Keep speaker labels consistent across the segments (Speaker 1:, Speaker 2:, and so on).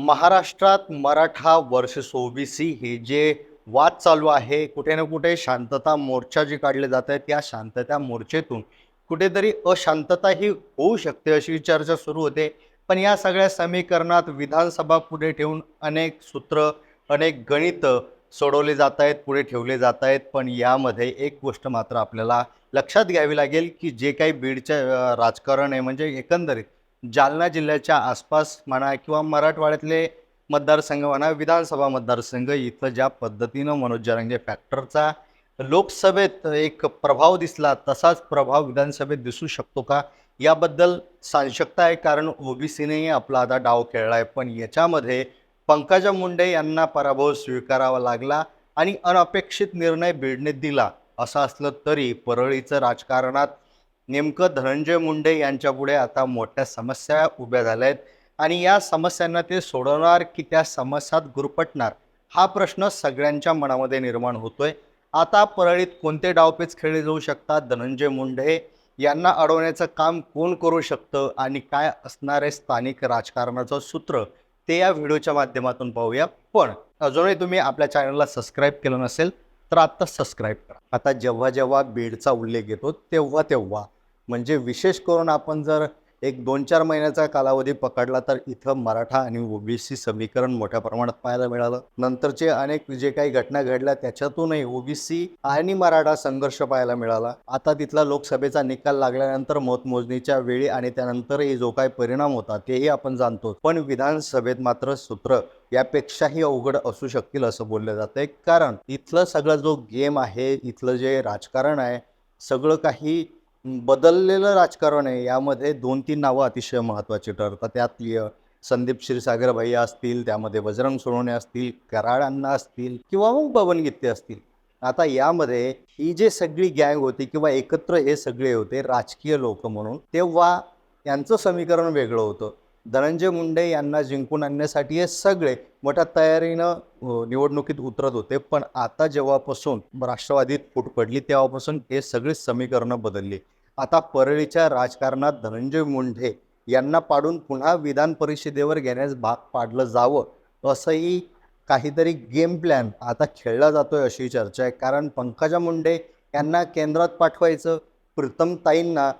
Speaker 1: महाराष्ट्रात Maratha versus OBC हे जे वाद चालू आहे कुठे ना कुठे शांतता मोर्चा जे काढले जात आहेत त्या शांतता मोर्चेतून कुठेतरी अशांतता ही होऊ शकते अशी चर्चा सुरू होते. पण या सगळ्या समीकरणात विधानसभा पुढे ठेवून अनेक सूत्र अनेक गणित सोडवले जात आहेत पुढे ठेवले जात आहेत. पण यामध्ये एक गोष्ट मात्र आपल्याला लक्षात घ्यावी लागेल की जे काही बीडचं राजकारण आहे म्हणजे एकंदरीत जालना जिल्ह्याच्या आसपास म्हणा किंवा मराठवाड्यातले मतदारसंघ म्हणा विधानसभा मतदारसंघ इथं ज्या पद्धतीनं मनोज जरांगे फॅक्टरचा लोकसभेत एक प्रभाव दिसला तसाच प्रभाव विधानसभेत दिसू शकतो का? याबद्दल सांशकता आहे कारण ओबीसीनेही आपला आता डाव खेळला आहे पण याच्यामध्ये पंकजा मुंडे यांना पराभव स्वीकारावा लागला आणि अनपेक्षित निर्णय बीडने दिला. असं असलं तरी परळीचं राजकारणात नेमकं धनंजय मुंडे यांच्यापुढे आता मोठ्या समस्या उभ्या झाल्या आहेत आणि या समस्यांना ते सोडवणार की त्या समस्यात गुरपटणार हा प्रश्न सगळ्यांच्या मनामध्ये निर्माण होतोय. आता परळीत कोणते डावपेच खेळले जाऊ शकतात? धनंजय मुंडे यांना अडवण्याचं काम कोण करू शकतं? आणि काय असणार आहे स्थानिक राजकारणाचं सूत्र? ते या व्हिडिओच्या माध्यमातून पाहूया. पण अजूनही तुम्ही आपल्या चॅनलला सबस्क्राईब केलं नसेल तर आत्ता सबस्क्राईब करा. आता जेव्हा जेव्हा बीडचा उल्लेख येतो तेव्हा तेव्हा म्हणजे विशेष करून आपण जर एक दोन चार महिन्याचा कालावधी पकडला तर इथं मराठा आणि ओबीसी समीकरण मोठ्या प्रमाणात पाहायला मिळालं. नंतरचे अनेक जे काही घटना घडल्या त्याच्यातूनही ओबीसी आणि मराठा संघर्ष पाहायला मिळाला. आता तिथला लोकसभेचा निकाल लागल्यानंतर मतमोजणीच्या वेळी आणि त्यानंतरही जो काही परिणाम होता तेही आपण जाणतो पण विधानसभेत मात्र सूत्र यापेक्षाही अवघड असू शकतील असं बोललं जातंय कारण इथलं सगळं जो गेम आहे इथलं जे राजकारण आहे सगळं काही बदललेलं राजकारण आहे. यामध्ये दोन तीन नावं अतिशय महत्त्वाची ठरतात. त्यातली संदीप क्षीरसागर भैया असतील त्यामध्ये बजरंग सोनवणे असतील कराडांना असतील किंवा मग बबन गित्ते असतील. आता यामध्ये ही जे सगळी गँग होती किंवा एकत्र हे सगळे होते राजकीय लोक म्हणून तेव्हा यांचं समीकरण वेगळं होतं. धनंजय मुंडे यांना जिंकून आणण्यासाठी हे सगळे मोठ्या तयारीनं निवडणुकीत उतरत होते. पण आता जेव्हापासून राष्ट्रवादीत फूट पडली तेव्हापासून हे सगळी समीकरणं बदलली. आता परळीच्या राजकारणात धनंजय मुंडे यांना पाडून पुन्हा विधान परिषदेवर घेण्यास भाग पाडलं जावं असंही काहीतरी गेम प्लॅन आता खेळला जातोय अशी चर्चा आहे. कारण पंकजा मुंडे यांना केंद्रात पाठवायचं प्रीतमताईंना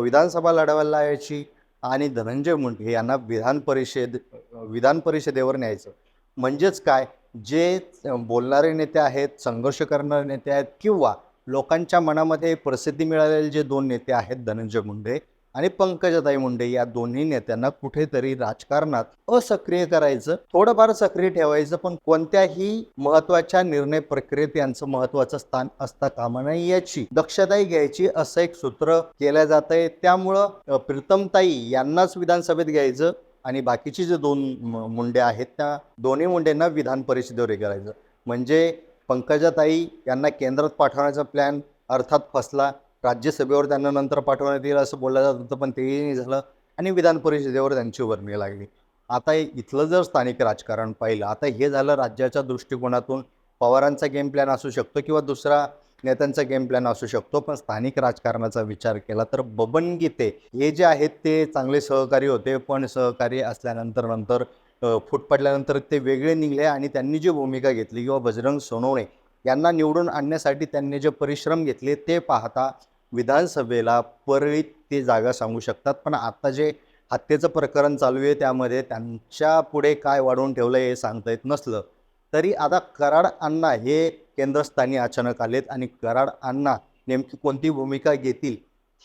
Speaker 1: विधानसभा लढवायला लावायची आणि धनंजय मुंडे यांना विधान परिषद विधान परिषदेवर न्यायचं. म्हणजेच काय? जे बोलणारे नेते आहेत संघर्ष करणारे नेते आहेत किंवा लोकांच्या मनामध्ये प्रसिद्धी मिळालेले जे दोन नेते आहेत धनंजय मुंडे आणि पंकजाताई मुंडे या दोन्ही नेत्यांना कुठेतरी राजकारणात असक्रिय करायचं थोडंफार सक्रिय ठेवायचं पण कोणत्याही महत्त्वाच्या निर्णय प्रक्रियेत यांचं महत्वाचं स्थान असता कामा नाही याची दक्षताही घ्यायची असं एक सूत्र केलं जात आहे त्यामुळं प्रीतमताई यांनाच विधानसभेत घ्यायचं आणि बाकीचे जे दोन मुंडे आहेत त्या दोन्ही मुंडेंना विधान परिषदेवर हे करायचं. म्हणजे पंकजाताई यांना केंद्रात पाठवण्याचा प्लॅन अर्थात फसला. राज्यसभेवर त्यांना नंतर पाठवण्यात येईल असं बोललं जात होतं पण तेही नाही झालं. आणि विधान परिषदेवर त्यांची वर्णी लागली. आता इथलं जर स्थानिक राजकारण पाहिलं आता हे झालं राज्याच्या दृष्टिकोनातून. पवारांचा गेम प्लॅन असू शकतो किंवा दुसरा नेत्यांचा गेम प्लॅन असू शकतो पण स्थानिक राजकारणाचा विचार केला तर बबन गीते हे जे आहेत ते चांगले सहकारी होते पण सहकारी असल्यानंतर नंतर फूट पडल्यानंतर ते वेगळे निघले आणि त्यांनी जी भूमिका घेतली किंवा बजरंग सोनवणे यांना निवडून आणण्यासाठी त्यांनी जे परिश्रम घेतले ते पाहता विधानसभेला परळीत ते जागा सांगू शकतात. पण आत्ता जे हत्येचं प्रकरण चालू आहे त्यामध्ये त्यांच्या पुढे काय वाढवून ठेवलं हे सांगता येत नसलं. तरी आता कराड अण्णा हे केंद्रस्थानी अचानक आलेत आणि कराड अण्णा नेमकी कोणती भूमिका घेतील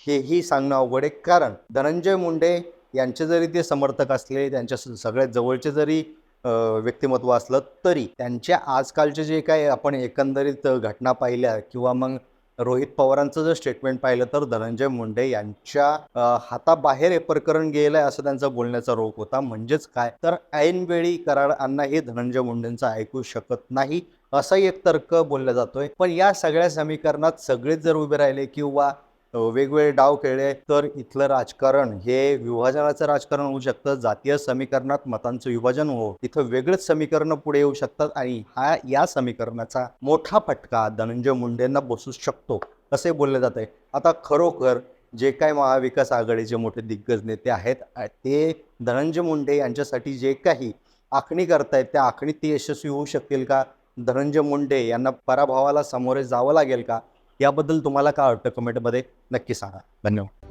Speaker 1: हेही सांगणं अवघड आहे. कारण धनंजय मुंडे यांचे जरी ते समर्थक असले त्यांच्या सगळ्यात जवळचे जरी व्यक्तिमत्व असलं तरी त्यांच्या आजकालचे जे काही आपण एकंदरीत घटना पाहिल्या किंवा मग रोहित पवारांचं जर स्टेटमेंट पाहिलं तर धनंजय मुंडे यांच्या हाताबाहेर हे प्रकरण आहे असं त्यांचा बोलण्याचा रोग होता. म्हणजेच काय? तर ऐनवेळी कराड अण्णा हे धनंजय मुंडेंचं ऐकू शकत नाही असाही एक तर्क बोलला जातोय. पण या सगळ्या समीकरणात सगळेच जर उभे राहिले किंवा वेगवेगळे डाव खेळले तर इथलं राजकारण हे विभाजनाचं राजकारण होऊ शकतं. जातीय समीकरणात मतांचं विभाजन हो इथं वेगळेच समीकरणं पुढे येऊ शकतात आणि हा या समीकरणाचा मोठा फटका धनंजय मुंडेंना बसू शकतो असे बोलले जात. आहे आता खरोखर जे काय महाविकास आघाडीचे मोठे दिग्गज नेते आहेत ते धनंजय मुंडे यांच्यासाठी जे काही आखणी करतायत त्या आखणीत ते यशस्वी होऊ शकतील का? धनंजय मुंडे यांना पराभवाला सामोरे जावं लागेल का? याबद्दल तुम्हाला काय वाटतं कमेंटमध्ये नक्की सांगा. धन्यवाद.